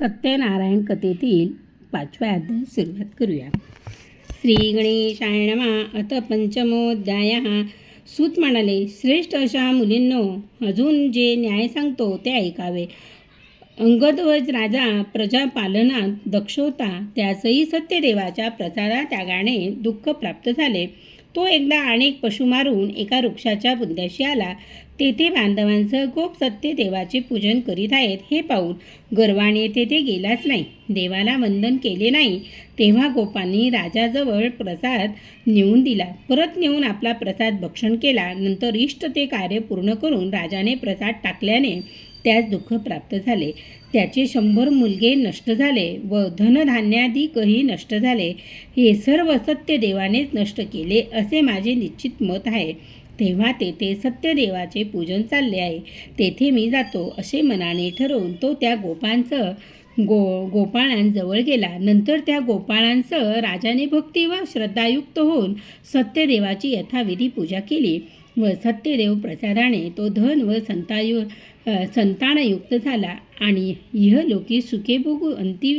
सत्यनारायण कथेतील पाचव्या अध्याय सुरुवात करूया. श्री गणेशाय नमा. अथ पंचमोध्याय सूत म्हणाले श्रेष्ठ अशा मुलींनो अजून जे न्याय सांगतो ते ऐकावे. अंगध्वज राजा प्रजापालनात दक्ष होता. त्यासही सत्यदेवाच्या प्रसादा त्यागाने दुःख प्राप्त झाले. तो एकदा अनेक पशु मारून एका वृक्षाच्या बुंद्याशी आला. तेथे बांधवांसह गोप सत्यदेवाचे पूजन करीत आहेत. हे पाहून गर्वाने तेथे गेलाच नाही. देवाला वंदन केले नाही. तेव्हा गोपांनी राजाजवळ प्रसाद नेऊन दिला. परत नेऊन आपला प्रसाद भक्षण केला. नंतर इष्ट ते कार्य पूर्ण करून राजाने प्रसाद टाकल्याने त्यास दुःख प्राप्त झाले. त्याचे शंभर मुलगे नष्ट झाले व धनधान्याधिकही नष्ट झाले. हे सर्व सत्य देवानेच नष्ट केले असे माझे निश्चित मत आहे. तेव्हा तेथे सत्यदेवाचे पूजन चालले आहे. तेथे मी जातो असे मनाने ठरवून तो त्या गोपांचं गो गोपाळांजवळ गेला. नंतर त्या गोपाळांसह राजाने भक्ती व श्रद्धायुक्त होऊन सत्यदेवाची यथाविधी पूजा केली व सत्यदेव प्रसादाने तो धन व संतायु संतानयुक्त झाला आणि इहलोकी सुखे भोगू अंती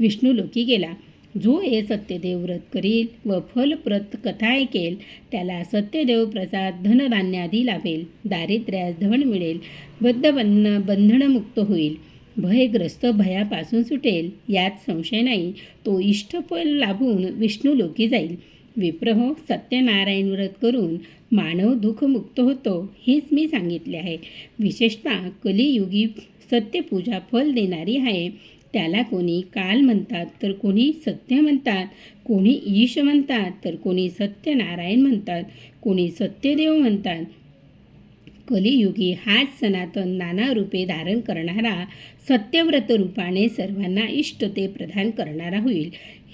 विष्णुलोकी गेला. जो हे सत्यदेव व्रत करील व फलप्रत कथा ऐकेल त्याला सत्यदेव प्रसाद धनधान्यादी लाभेल दारिद्र्यास धन मिळेल बद्ध बंधनमुक्त होईल भयग्रस्त भयापासून सुटेल यात संशय नाही तो इष्टफल लाभून विष्णू लोकी जाईल. विप्रहो सत्यनारायण व्रत करून मानव दुःखमुक्त होतो हेच मी सांगितले आहे. विशेषतः कलियुगी सत्यपूजा फल देणारी आहे. त्याला कोणी काल म्हणतात तर कोणी सत्य म्हणतात. कोणी ईश म्हणतात तर कोणी सत्यनारायण म्हणतात. कोणी सत्यदेव म्हणतात. कलियुगी हाच सनातन नाना रूपे धारण करणारा सत्यव्रत रूपाने सर्वांना इष्ट ते प्रदान करणारा होईल.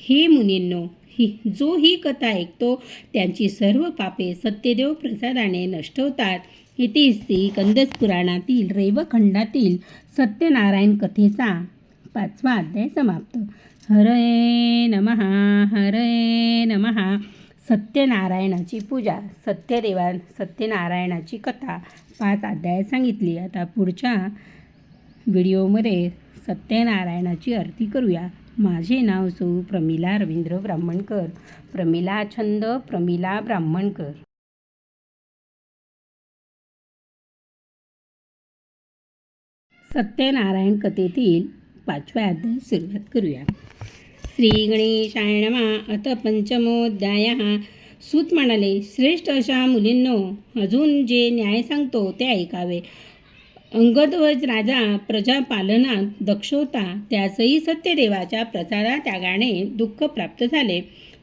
हे मुनींनो ही जो ही कथा ऐकतो त्यांची सर्व पापे सत्यदेव प्रसादाने नष्ट होतात इतिश्री कंदस पुराणातील रेवखंडातील सत्यनारायण कथेचा पाचवा अध्याय समाप्त. हरये नमहा हरये नमहा सत्यनारायणाची पूजा सत्यदेवान सत्यनारायणाची कथा. पाच अध्याय सांगितली. आता पुढच्या व्हिडिओमध्ये सत्यनारायणाची आरती करूया. माझे नाव सौ प्रमिला रवींद्र ब्राह्मणकर. प्रमिला छंद प्रमिला ब्राह्मणकर. सत्यनारायण कथेतील पाचव्या अध्याय सुरुवात करूया. श्री गणेशाय नमा. अथ पंचमोध्याय. सूत म्हणाले श्रेष्ठ अशा मुलींनो अजून जे न्याय सांगतो ते ऐकावे. अंगध्वज राजा प्रजापालनात दक्ष होता त्यासही सत्यदेवाच्या प्रसादा त्यागाने दुःख प्राप्त झाले.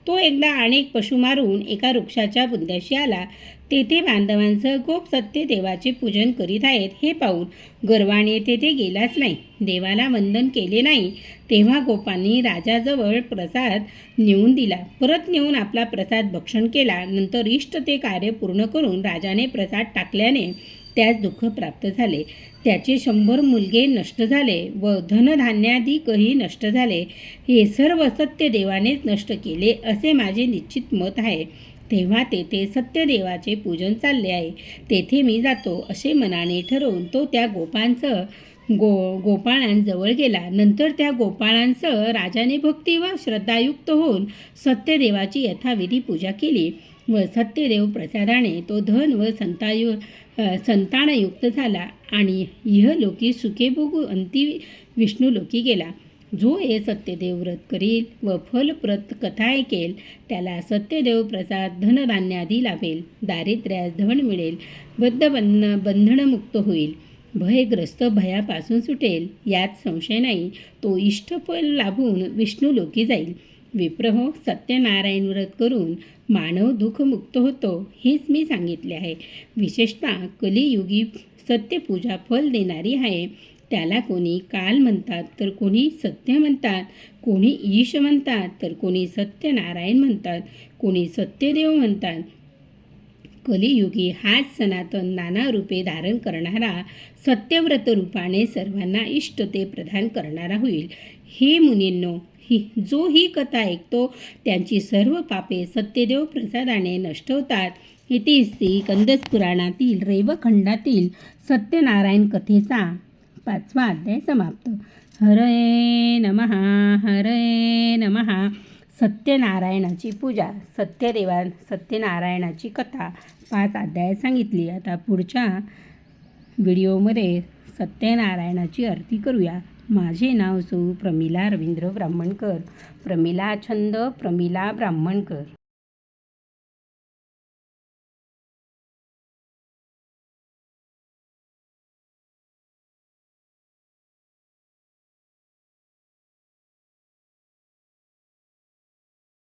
तो एकदा अनेक पशु मारून एका वृक्षाच्या बुंद्याशी आला. तेथे बांधवांसह गोप सत्यदेवाचे पूजन करीत आहेत हे पाहून गर्वाने तेथे गेलाच नाही. देवाला वंदन केले नाही. तेव्हा गोपांनी राजाजवळ प्रसाद नेऊन दिला. परत नेऊन आपला प्रसाद भक्षण केला. नंतर इष्ट ते कार्य पूर्ण करून राजाने प्रसाद टाकल्याने त्यास दुःख प्राप्त झाले. त्याचे शंभर मुलगे नष्ट झाले व धनधान्याधिकही नष्ट झाले. हे सर्व सत्यदेवानेच नष्ट केले असे माझे निश्चित मत आहे. तेव्हा तेथे सत्यदेवाचे पूजन चालले आहे. तेथे मी जातो असे मनाने ठरवून तो त्या गोपांचं गो गोपाळांजवळ गेला. नंतर त्या गोपाळांसह राजाने भक्ती व श्रद्धायुक्त होऊन सत्यदेवाची यथाविधी पूजा केली व सत्यदेव प्रसादाने तो धन व संतायु संतानयुक्त झाला आणि इहलोकी सुखे भोगू अंती विष्णुलोकी गेला. जो हे सत्यदेव व्रत करील व फलप्रत कथा ऐकेल त्याला सत्यदेव प्रसाद धनधान्यादी लाभेल दारिद्र्यास धन मिळेल बद्ध बंधन बंधनमुक्त होईल. भयग्रस्त भयापासून सुटेल यात संशय नाही. तो इष्टफल लाभून विष्णुलोकी जाईल. विप्रहो सत्यनारायण व्रत करून मानव दुःखमुक्त होतो हेच मी सांगितले आहे. विशेषतः कलियुगी सत्यपूजा फल देणारी आहे. त्याला कोणी काल म्हणतात तर कोणी सत्य म्हणतात. कोणी ईश म्हणतात तर कोणी सत्यनारायण म्हणतात. कोणी सत्यदेव म्हणतात. कलियुगी हाच सनातन नाना रूपे धारण करणारा सत्यव्रत रूपाने सर्वांना इष्ट ते प्रदान करणारा होईल. हे मुनींनो ही जो ही कथा ऐकतो त्यांची सर्व पापे सत्यदेव प्रसादाने नष्ट होतात इतिश्री कंदस पुराणातील रेवखंडातील सत्यनारायण कथेचा पाचवा अध्याय समाप्त. हरये नमहा हरये नमहा सत्यनारायणाची पूजा सत्यदेवा सत्यनारायणाची कथा. पाच अध्याय सांगितली. आता पुढच्या व्हिडिओमध्ये सत्यनारायणाची आरती करूया. माझे नाव सौ प्रमिला रवींद्र ब्राह्मणकर. प्रमिला छंद प्रमिला ब्राह्मणकर.